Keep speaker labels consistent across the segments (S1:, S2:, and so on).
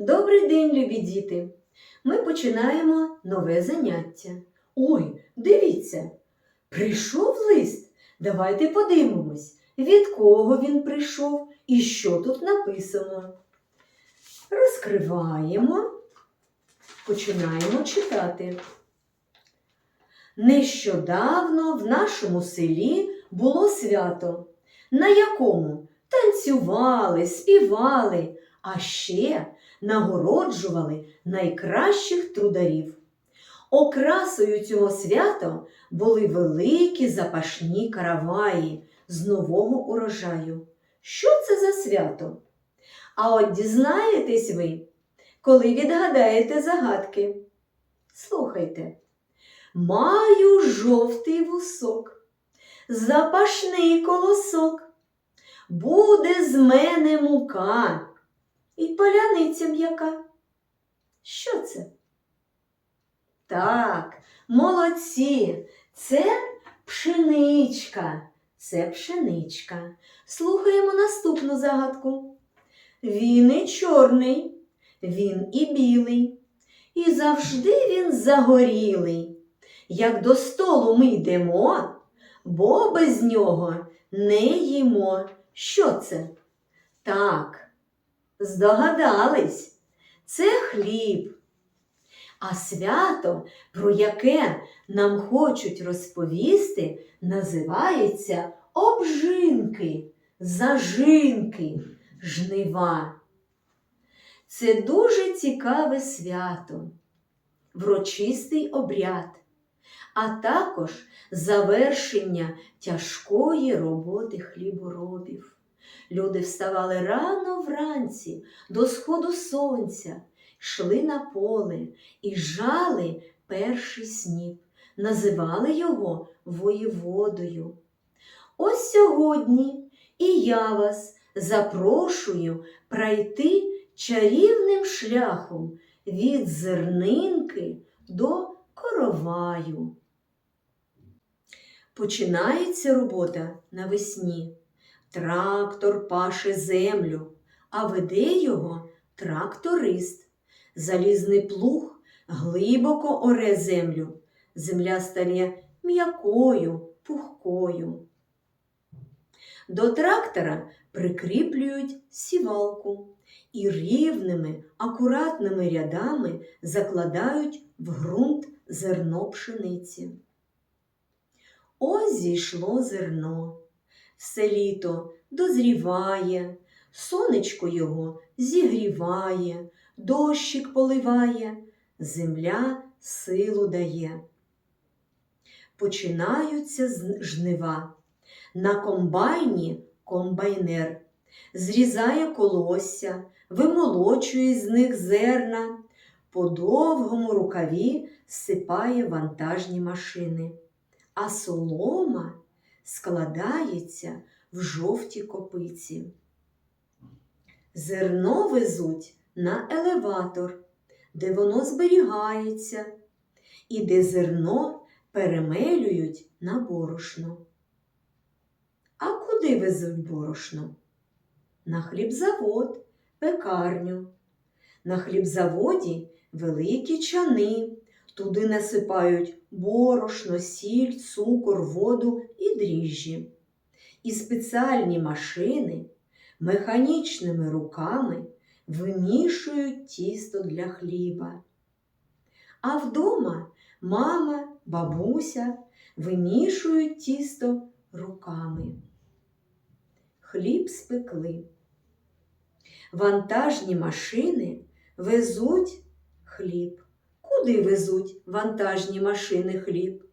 S1: Добрий день, любі діти! Ми починаємо нове заняття. Ой, дивіться, прийшов лист. Давайте подивимось, від кого він прийшов і що тут написано. Розкриваємо, починаємо читати. Нещодавно в нашому селі було свято, на якому танцювали, співали, а ще нагороджували найкращих трударів. Окрасою цього свята були великі запашні караваї з нового урожаю. Що це за свято? А от дізнаєтесь ви, коли відгадаєте загадки. Слухайте. Маю жовтий вусок, запашний колосок. Буде з мене мука і поляниця м'яка. Що це? Так, молодці, це пшеничка. Це пшеничка. Слухаємо наступну загадку. Він і чорний, він і білий, і завжди він загорілий. Як до столу ми йдемо, бо без нього не їмо. Що це? Так, здогадались, це хліб. А свято, про яке нам хочуть розповісти, називається обжинки, зажинки, жнива. Це дуже цікаве свято, врочистий обряд, а також завершення тяжкої роботи хліборобів. Люди вставали рано вранці до сходу сонця, йшли на поле і жали перший сніп, називали його воєводою. Ось сьогодні і я вас запрошую пройти чарівним шляхом від зернинки до короваю. Починається робота навесні. Трактор паше землю, а веде його тракторист. Залізний плуг глибоко оре землю. Земля стає м'якою, пухкою. До трактора прикріплюють сівалку і рівними, акуратними рядами закладають в ґрунт зерно пшениці. Ось зійшло зерно. Все літо дозріває, сонечко його зігріває, дощик поливає, земля силу дає. Починаються жнива. На комбайні комбайнер зрізає колосся, вимолочує з них зерна, по довгому рукаві сипає вантажні машини, а солома складається в жовті копиці. Зерно везуть на елеватор, де воно зберігається, і де зерно перемелюють на борошно. А куди везуть борошно? На хлібзавод, пекарню. На хлібзаводі великі чани. Туди насипають борошно, сіль, цукор, воду і дріжджі. І спеціальні машини механічними руками вимішують тісто для хліба. А вдома мама, бабуся вимішують тісто руками. Хліб спекли. Вантажні машини везуть хліб. Куди везуть вантажні машини хліб?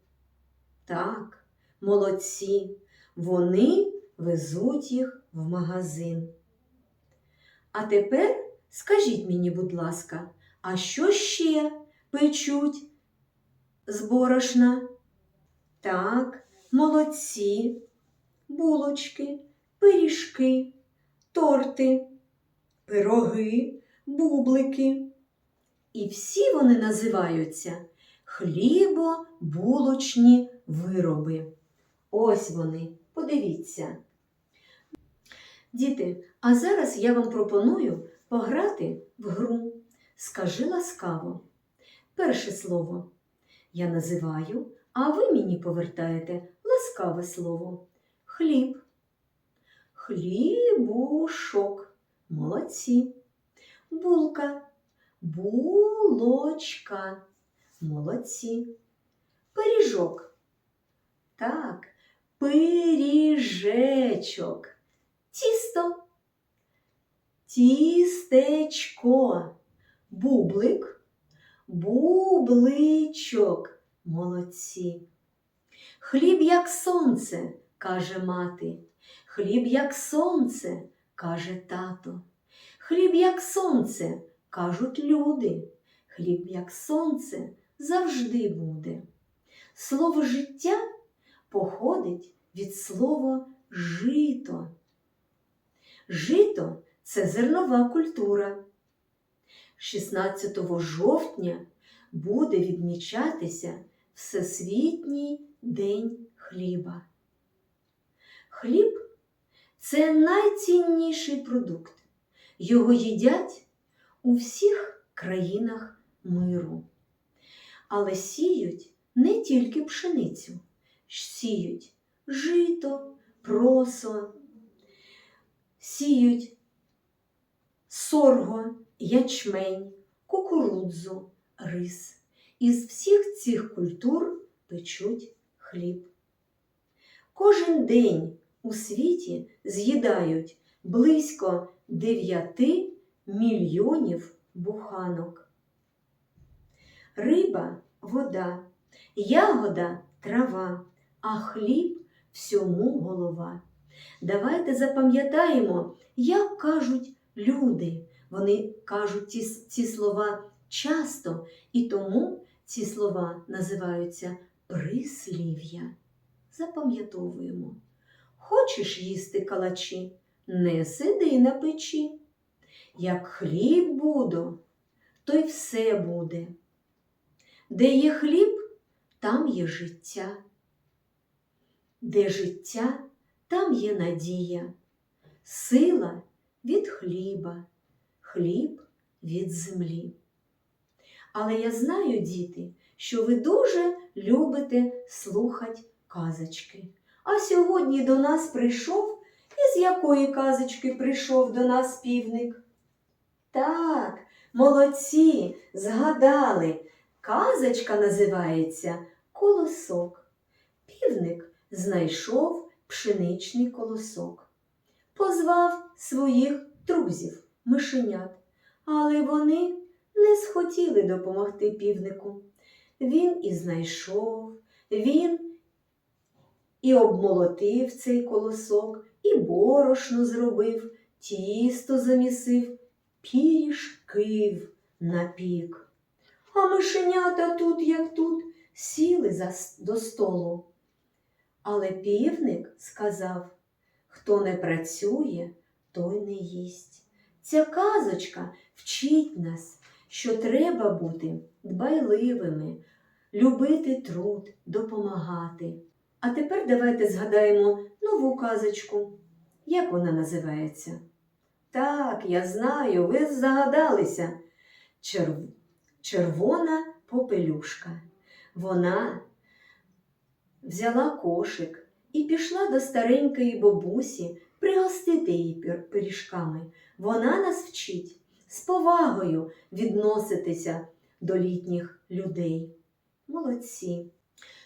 S1: Так, молодці, вони везуть їх в магазин. А тепер скажіть мені, будь ласка, а що ще печуть з борошна? Так, молодці, булочки, пиріжки, торти, пироги, бублики. І всі вони називаються хлібо-булочні вироби. Ось вони, подивіться. Діти, а зараз я вам пропоную пограти в гру. Скажи ласкаво. Перше слово я називаю, а ви мені повертаєте ласкаве слово. Хліб. Хлібушок. Молодці. Булка. Булочка. Молодці. Пиріжок. Так, пиріжечок. Тісто. Тістечко. Бублик. Бубличок. Молодці. Хліб як сонце, каже мати. Хліб як сонце, каже тато. Хліб як сонце, кажуть люди. Хліб як сонце завжди буде. Слово життя походить від слова жито. Жито це зернова культура. 16 жовтня буде відмічатися Всесвітній день хліба. Хліб це найцінніший продукт. Його їдять у всіх країнах миру. Але сіють не тільки пшеницю, сіють жито, просо, сіють сорго, ячмень, кукурудзу, рис. Із всіх цих культур печуть хліб. Кожен день у світі з'їдають близько 9 мільйонів буханок. Риба вода, ягода трава, а хліб всьому голова. Давайте запам'ятаємо, як кажуть люди. Вони кажуть ці, ці слова часто, і тому ці слова називаються прислів'я. Запам'ятовуємо. Хочеш їсти калачі, не сиди на печі. Як хліб буду, то й все буде. Де є хліб, там є життя. Де життя, там є надія, сила від хліба, хліб від землі. Але я знаю, діти, що ви дуже любите слухати казочки. А сьогодні до нас прийшов, із якої казочки прийшов до нас півник? Так, молодці, згадали. Казочка називається Колосок. Півник знайшов пшеничний колосок. Позвав своїх друзів, мишенят, але вони не схотіли допомогти півнику. Він і знайшов, він і обмолотив цей колосок, і борошно зробив, тісто замісив, пірішків напік. А мишенята тут, як тут, сіли за, до столу. Але півник сказав, хто не працює, той не їсть. Ця казочка вчить нас, що треба бути дбайливими, любити труд, допомагати. А тепер давайте згадаємо нову казочку. Як вона називається? Так, я знаю, ви загадалися. Черв... Червона попелюшка. Вона взяла кошик і пішла до старенької бабусі пригостити її пиріжками. Вона нас вчить з повагою відноситися до літніх людей. Молодці.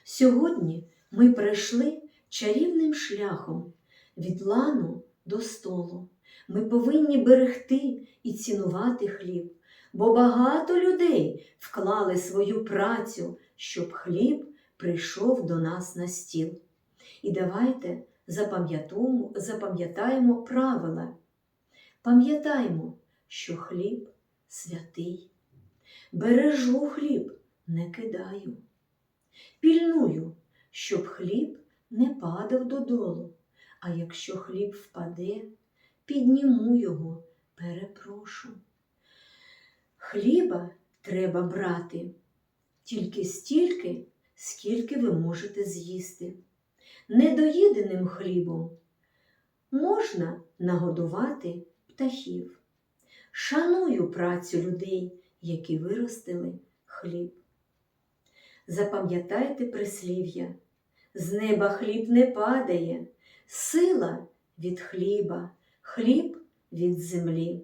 S1: Сьогодні ми пройшли чарівним шляхом від лану до столу. Ми повинні берегти і цінувати хліб, бо багато людей вклали свою працю, щоб хліб прийшов до нас на стіл. І давайте запам'ятаємо правила. Пам'ятаймо, що хліб святий. Бережу хліб, не кидаю. Пільную, щоб хліб не падав додолу, а якщо хліб впаде, підніму його, перепрошу. Хліба треба брати тільки стільки, скільки ви можете з'їсти. Недоїденим хлібом можна нагодувати птахів. шаную працю людей, які виростили хліб. Запам'ятайте прислів'я, з неба хліб не падає, сила від хліба, хліб від землі.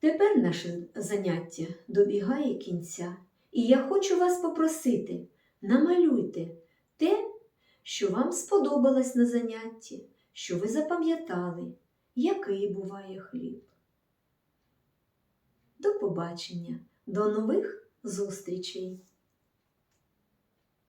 S1: Тепер наше заняття добігає кінця, і я хочу вас попросити, намалюйте те, що вам сподобалось на занятті, що ви запам'ятали, який буває хліб. До побачення, до нових зустрічей!